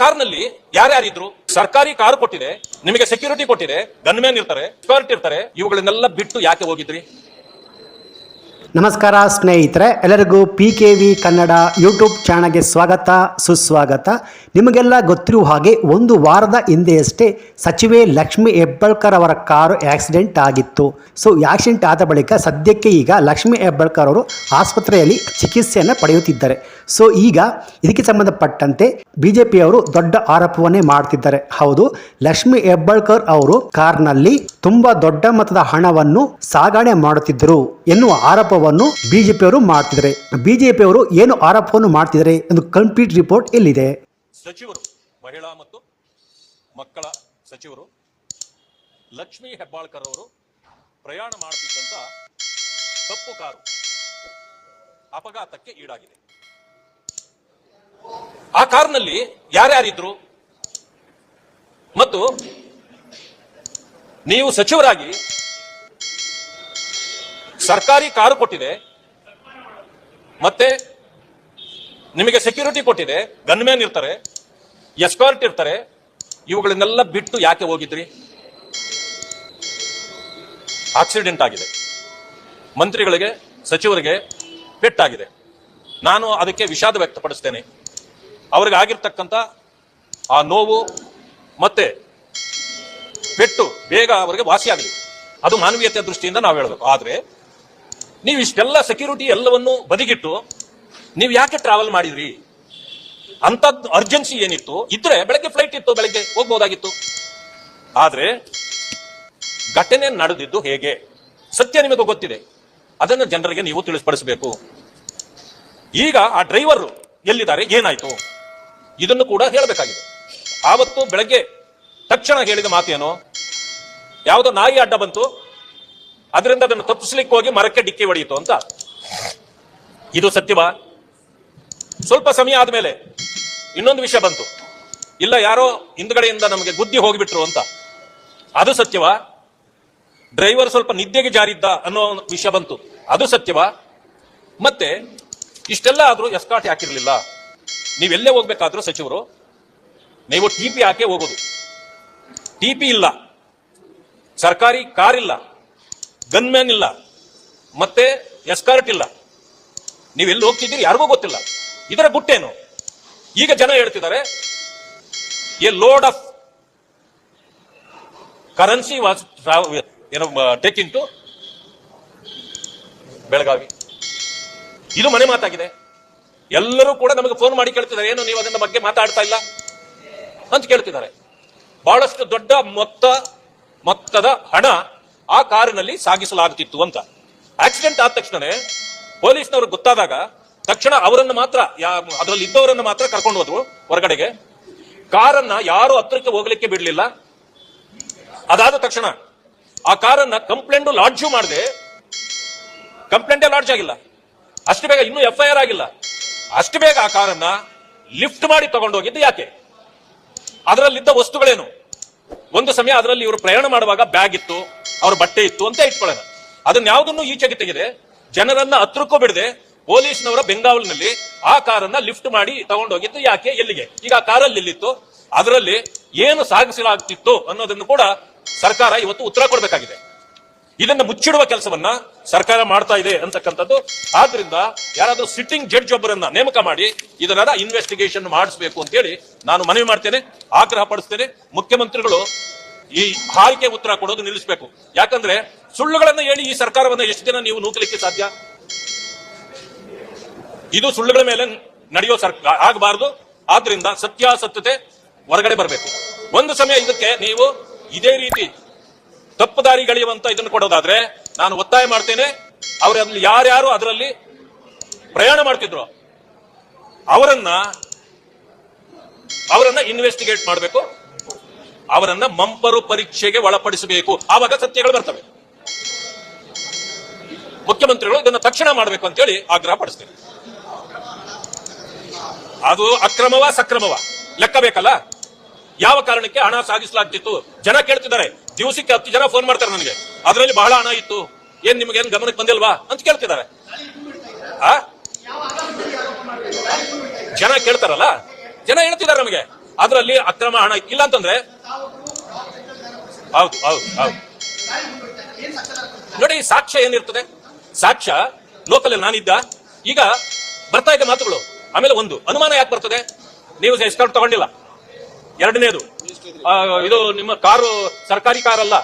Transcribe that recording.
ಕಾರ್ನಲ್ಲಿ ಯಾರ್ಯಾರಿದ್ರು? ಸರ್ಕಾರಿ ಕಾರ್ ಕೊಟ್ಟಿದೆ, ನಿಮಗೆ ಸೆಕ್ಯೂರಿಟಿ ಕೊಟ್ಟಿದೆ ಗನ್ಮ್ಯಾನ್ ಇರ್ತಾರೆ ಸ್ಕರ್ಟ್ ಇರ್ತಾರೆ, ಇವುಗಳನ್ನೆಲ್ಲ ಬಿಟ್ಟು ಯಾಕೆ ಹೋಗಿದ್ರಿ? ನಮಸ್ಕಾರ ಸ್ನೇಹಿತರೆ, ಎಲ್ಲರಿಗೂ P K V Kannada YouTube ಚಾನಲ್ಗೆ ಸ್ವಾಗತ, ಸುಸ್ವಾಗತ. ನಿಮಗೆಲ್ಲ ಗೊತ್ತಿರುವ ಹಾಗೆ ಒಂದು ವಾರದ ಹಿಂದೆಯಷ್ಟೇ ಸಚಿವೆ ಲಕ್ಷ್ಮಿ ಹೆಬ್ಬಾಳ್ಕರ್ ಅವರ ಕಾರು ಆಕ್ಸಿಡೆಂಟ್ ಆಗಿತ್ತು. ಸೊ ಆಕ್ಸಿಡೆಂಟ್ ಆದ ಬಳಿಕ ಸದ್ಯಕ್ಕೆ ಈಗ ಲಕ್ಷ್ಮಿ ಹೆಬ್ಬಾಳ್ಕರ್ ಅವರು ಆಸ್ಪತ್ರೆಯಲ್ಲಿ ಚಿಕಿತ್ಸೆಯನ್ನು ಪಡೆಯುತ್ತಿದ್ದಾರೆ. ಸೊ ಈಗ ಇದಕ್ಕೆ ಸಂಬಂಧಪಟ್ಟಂತೆ ಬಿಜೆಪಿಯವರು ದೊಡ್ಡ ಆರೋಪವನ್ನೇ ಮಾಡ್ತಿದ್ದಾರೆ. ಹೌದು, ಲಕ್ಷ್ಮಿ ಹೆಬ್ಬಾಳ್ಕರ್ ಅವರು ಕಾರ್ನಲ್ಲಿ ತುಂಬಾ ದೊಡ್ಡ ಮೊತ್ತದ ಹಣವನ್ನು ಸಾಗಣೆ ಮಾಡುತ್ತಿದ್ದರು ಎನ್ನುವ ಆರೋಪವನ್ನು ಬಿಜೆಪಿಯವರು ಮಾಡ್ತಿದ್ದಾರೆ. ಬಿಜೆಪಿಯವರು ಏನು ಆರೋಪವನ್ನು ಮಾಡ್ತಿದ್ದಾರೆ ಎಂದು ಕಂಪ್ಲೀಟ್ ರಿಪೋರ್ಟ್ ಎಲ್ಲಿದೆ? ಸಚಿವರು, ಮಹಿಳಾ ಮತ್ತು ಮಕ್ಕಳ ಸಚಿವರು ಲಕ್ಷ್ಮಿ ಹೆಬ್ಬಾಳ್ಕರ್ ಅವರು ಪ್ರಯಾಣ ಮಾಡುತ್ತಿದ್ದಂತ ಕಪ್ಪು ಕಾರು ಅಪಘಾತಕ್ಕೆ ಈಡಾಗಿದೆ. ಆ ಕಾರ್ನಲ್ಲಿ ಯಾರ್ಯಾರಿದ್ರು? ಮತ್ತು ನೀವು ಸಚಿವರಾಗಿ ಸರ್ಕಾರಿ ಕಾರು ಕೊಟ್ಟಿದೆ. ಮತ್ತೆ ನಿಮಗೆ ಸೆಕ್ಯೂರಿಟಿ ಕೊಟ್ಟಿದೆ. ಗನ್ಮ್ಯಾನ್ ಇರ್ತಾರೆ. ಎಸ್ಕಾರ್ಟ್ ಇರ್ತಾರೆ. ಇವುಗಳನ್ನೆಲ್ಲ ಬಿಟ್ಟು ಯಾಕೆ ಹೋಗಿದ್ರಿ? ಆಕ್ಸಿಡೆಂಟ್ ಆಗಿದೆ. ಮಂತ್ರಿಗಳಿಗೆ, ಸಚಿವರಿಗೆ ಪೆಟ್ಟಾಗಿದೆ. ನಾನು ಅದಕ್ಕೆ ವಿಷಾದ ವ್ಯಕ್ತಪಡಿಸ್ತೇನೆ. ಅವ್ರಿಗೆ ಆಗಿರ್ತಕ್ಕಂಥ ಆ ನೋವು ಮತ್ತೆ ಪೆಟ್ಟು ಬೇಗ ಅವರಿಗೆ ವಾಸಿಯಾಗಲಿ. ಅದು ಮಾನವೀಯತೆ ದೃಷ್ಟಿಯಿಂದ ನಾವು ಹೇಳಬೇಕು. ಆದ್ರೆ ನೀವು ಇಷ್ಟೆಲ್ಲ ಸೆಕ್ಯೂರಿಟಿ ಎಲ್ಲವನ್ನು ಬದಿಗಿಟ್ಟು ನೀವು ಯಾಕೆ ಟ್ರಾವೆಲ್ ಮಾಡಿದ್ರಿ? ಅಂತದ್ ಅರ್ಜೆನ್ಸಿ ಏನಿತ್ತು? ಇದ್ರೆ ಬೆಳಗ್ಗೆ ಫ್ಲೈಟ್ ಇತ್ತು, ಬೆಳಗ್ಗೆ ಹೋಗ್ಬೋದಾಗಿತ್ತು. ಆದ್ರೆ ಘಟನೆ ನಡೆದಿದ್ದು ಹೇಗೆ? ಸತ್ಯ ನಿಮಗೆ ಗೊತ್ತಿದೆ. ಅದನ್ನು ಜನರಿಗೆ ನೀವು ತಿಳಿಸ್ಪಡಿಸಬೇಕು. ಈಗ ಆ ಡ್ರೈವರ್ ಎಲ್ಲಿದ್ದಾರೆ? ಏನಾಯ್ತು? ಇದನ್ನು ಕೂಡ ಹೇಳಬೇಕಾಗಿದೆ. ಆವತ್ತು ಬೆಳಗ್ಗೆ ತಕ್ಷಣ ಹೇಳಿದ ಮಾತೇನು? ಯಾವುದೋ ನಾಯಿ ಅಡ್ಡ ಬಂತು. ಅದರಿಂದ ಅದನ್ನು ತಪ್ಪಿಸ್ಲಿಕ್ಕೆ ಹೋಗಿ ಮರಕ್ಕೆ ಡಿಕ್ಕಿ ಹೊಡೆಯಿತು ಅಂತ. ಇದು ಸತ್ಯವಾ? ಸ್ವಲ್ಪ ಸಮಯ ಆದ್ಮೇಲೆ ಇನ್ನೊಂದು ವಿಷಯ ಬಂತು. ಇಲ್ಲ, ಯಾರೋ ಹಿಂದ್ಗಡೆಯಿಂದ ನಮಗೆ ಗುದ್ದಿ ಹೋಗಿಬಿಟ್ರು ಅಂತ. ಅದು ಸತ್ಯವಾ? ಡ್ರೈವರ್ ಸ್ವಲ್ಪ ನಿದ್ದೆಗೆ ಜಾರಿದ್ದ ಅನ್ನೋ ವಿಷಯ ಬಂತು. ಅದು ಸತ್ಯವಾ? ಮತ್ತೆ, ಇಷ್ಟೆಲ್ಲ ಆದ್ರೂ ಎಸ್ಕಾಟ್ ಹಾಕಿರ್ಲಿಲ್ಲ. ನೀವೆಲ್ಲೇ ಹೋಗ್ಬೇಕಾದ್ರೂ ಸಚಿವರು, ನೀವು ಟಿ ಪಿ ಹಾಕೇ ಹೋಗೋದು. ಟಿ ಪಿ ಇಲ್ಲ. ಸರ್ಕಾರಿ ಕಾರ್ ಇಲ್ಲ ಗನ್ಮ್ಯಾನ್ ಇಲ್ಲ, ಮತ್ತೆ ಎಸ್ಕಾರ್ಟ್ ಇಲ್ಲ. ನೀವೆಲ್ಲಿ ಹೋಗ್ತಿದ್ದೀರಿ ಯಾರಿಗೂ ಗೊತ್ತಿಲ್ಲ. ಇದರ ಗುಟ್ಟೇನು ಈಗ ಜನ ಹೇಳ್ತಿದ್ದಾರೆ, a load of currency was ಏನೋ ಟೇಕಿಂಗ್ ಟು ಬೆಳಗಾವಿ. ಇದು ಮನೆ ಮಾತಾಗಿದೆ. ಎಲ್ಲರೂ ಕೂಡ ನಮಗೆ ಫೋನ್ ಮಾಡಿ ಕೇಳ್ತಿದ್ದಾರೆ, ಏನು ನೀವು ಅದನ್ನ ಬಗ್ಗೆ ಮಾತಾಡ್ತಾ ಇಲ್ಲ? ಅಂತ ಕೇಳ್ತಿದ್ದಾರೆ. ಬಹಳಷ್ಟು ದೊಡ್ಡ ಮೊತ್ತ, ಮೊತ್ತದ ಹಣ ಆ ಕಾರಿನಲ್ಲಿ ಸಾಗಿಸಲಾಗುತ್ತಿತ್ತು ಅಂತ. ಆಕ್ಸಿಡೆಂಟ್ ಆದ ತಕ್ಷಣನೇ ಪೊಲೀಸ್ನವರು ಗೊತ್ತಾದಾಗ ತಕ್ಷಣ ಅವರನ್ನು ಮಾತ್ರ ಅದರಲ್ಲಿ ಇದ್ದವರನ್ನು ಮಾತ್ರ ಕರ್ಕೊಂಡು ಹೋದ್ರು ಹೊರಗಡೆಗೆ. ಕಾರನ್ನ ಯಾರು ಹತ್ತಿರಕ್ಕೆ ಹೋಗ್ಲಿಕ್ಕೆ ಬಿಡ್ಲಿಲ್ಲ. ಅದಾದ ತಕ್ಷಣ ಆ ಕಾರನ್ನ ಕಂಪ್ಲೇಂಟ್ ಲಾಡ್ಜು ಮಾಡದೆ. ಕಂಪ್ಲೇಂಟೇ ಲಾಡ್ಜ್ ಆಗಿಲ್ಲ. ಅಷ್ಟು ಬೇಗ ಇನ್ನೂ ಎಫ್ ಐ ಆರ್ ಆಗಿಲ್ಲ. ಅಷ್ಟು ಬೇಗ ಆ ಕಾರನ್ನ ಲಿಫ್ಟ್ ಮಾಡಿ ತಗೊಂಡೋಗಿದ್ದು ಯಾಕೆ? ಅದರಲ್ಲಿದ್ದ ವಸ್ತುಗಳೇನು? ಒಂದು ಸಮಯ ಅದರಲ್ಲಿ ಇವರು ಪ್ರಯಾಣ ಮಾಡುವಾಗ ಬ್ಯಾಗ್ ಇತ್ತು. ಅವ್ರ ಬಟ್ಟೆ ಇತ್ತು ಅಂತ ಇಟ್ಕೊಳ್ಳೋಣ. ಅದನ್ನ ಯಾವುದನ್ನು ಈಚೆಗೆ ತೆಗೆದೆ, ಜನರನ್ನ ಹತ್ರಕ್ಕೂ ಬಿಡದೆ, ಪೊಲೀಸ್ನವರ ಬೆಂಗಾವಲಿನಲ್ಲಿ ಆ ಕಾರನ್ನ ಲಿಫ್ಟ್ ಮಾಡಿ ತಗೊಂಡೋಗಿದ್ದು ಯಾಕೆ, ಎಲ್ಲಿಗೆ? ಈಗ ಆ ಕಾರಲ್ಲಿ ಎಲ್ಲಿತ್ತು? ಅದರಲ್ಲಿ ಏನು ಸಾಗಿಸಲಾಗ್ತಿತ್ತು ಅನ್ನೋದನ್ನು ಕೂಡ ಸರ್ಕಾರ ಇವತ್ತು ಉತ್ತರ ಕೊಡಬೇಕಾಗಿದೆ. ಇದನ್ನ ಮುಚ್ಚಿಡುವ ಕೆಲಸವನ್ನ ಸರ್ಕಾರ ಮಾಡ್ತಾ ಇದೆ ಅಂತಕ್ಕಂಥದ್ದು. ಆದ್ರಿಂದ ಯಾರಾದ್ರೂ ಸಿಟ್ಟಿಂಗ್ ಜಡ್ಜ್ ಒಬ್ಬರನ್ನ ನೇಮಕ ಮಾಡಿ ಇದರ ಇನ್ವೆಸ್ಟಿಗೇಷನ್ ಮಾಡಿಸಬೇಕು ಅಂತೇಳಿ ನಾನು ಮನವಿ ಮಾಡ್ತೇನೆ ಆಗ್ರಹ ಪಡಿಸ್ತೇನೆ ಮುಖ್ಯಮಂತ್ರಿಗಳು ಈ ಹಾರಿಕೆ ಉತ್ತರ ಕೊಡೋದು ನಿಲ್ಲಿಸಬೇಕು. ಯಾಕಂದ್ರೆ ಸುಳ್ಳುಗಳನ್ನ ಹೇಳಿ ಈ ಸರ್ಕಾರವನ್ನ ಎಷ್ಟು ದಿನ ನೀವು ನೂಕಲಿಕ್ಕೆ ಸಾಧ್ಯ? ಇದು ಸುಳ್ಳುಗಳ ಮೇಲೆ ನಡೆಯೋ ಸರ್ಕಾರ ಆಗಬಾರದು. ಆದ್ರಿಂದ ಸತ್ಯಾಸತ್ಯತೆ ಹೊರಗಡೆ ಬರಬೇಕು. ಒಂದು ಸಮಯ ಇದಕ್ಕೆ ನೀವು ಇದೇ ರೀತಿ ತಪ್ಪು ದಾರಿಗಳಿಯುವಂತ ಇದನ್ನು ಕೊಡೋದಾದ್ರೆ ನಾನು ಒತ್ತಾಯ ಮಾಡ್ತೇನೆ. ಅವರಲ್ಲಿ ಯಾರ್ಯಾರು ಅದರಲ್ಲಿ ಪ್ರಯಾಣ ಮಾಡ್ತಿದ್ರು, ಅವರನ್ನ ಅವರನ್ನ ಇನ್ವೆಸ್ಟಿಗೇಟ್ ಮಾಡಬೇಕು. ಅವರನ್ನ ಮಂಪರು ಪರೀಕ್ಷೆಗೆ ಒಳಪಡಿಸಬೇಕು. ಆವಾಗ ಸತ್ಯಗಳು ಬರ್ತವೆ. ಮುಖ್ಯಮಂತ್ರಿಗಳು ಇದನ್ನ ತಕ್ಷಣ ಮಾಡಬೇಕು ಅಂತೇಳಿ ಆಗ್ರಹ ಪಡಿಸ್ತೇನೆ. ಅದು ಅಕ್ರಮವ ಸಕ್ರಮವ? ಲೆಕ್ಕ ಬೇಕಲ್ಲ? ಯಾವ ಕಾರಣಕ್ಕೆ ಹಣ ಸಾಗಿಸಲಾಗ್ತಿತ್ತು? ಜನ ಕೇಳ್ತಿದ್ದಾರೆ. ದಿವಸಕ್ಕೆ ಹತ್ತು ಜನ ಫೋನ್ ಮಾಡ್ತಾರೆ ನನಗೆ. ಅದರಲ್ಲಿ ಬಹಳ ಹಣ ಇತ್ತು. ಏನ್ ನಿಮ್ಗೆ ಏನ್ ಗಮನಕ್ಕೆ ಬಂದಿಲ್ವಾ ಅಂತ ಕೇಳ್ತಿದ್ದಾರೆ. ಜನ ಕೇಳ್ತಾರಲ್ಲ? ಜನ ಹೇಳ್ತಿದ್ದಾರೆ ನಮಗೆ. ಅದರಲ್ಲಿ ಅಕ್ರಮ ಹಣ ಇಲ್ಲ ಅಂತಂದ್ರೆ ಹೌದು ಹೌದು ಹೌದು. ನೋಡಿ, ಸಾಕ್ಷ್ಯ ಏನಿರ್ತದೆ? ಸಾಕ್ಷ್ಯ ಲೋಕಲ್ ನಾನಿದ್ದ. ಈಗ ಬರ್ತಾ ಇದ್ದ ಮಾತುಗಳು, ಆಮೇಲೆ ಒಂದು. ಅನುಮಾನ ಯಾಕೆ ಬರ್ತದೆ? ನೀವು ಎಷ್ಟು ತಗೊಂಡಿಲ್ಲ. ಎರಡನೇದು ಇದು ನಿಮ್ಮ ಕಾರು, ಸರ್ಕಾರಿ ಕಾರ್ ಅಲ್ಲ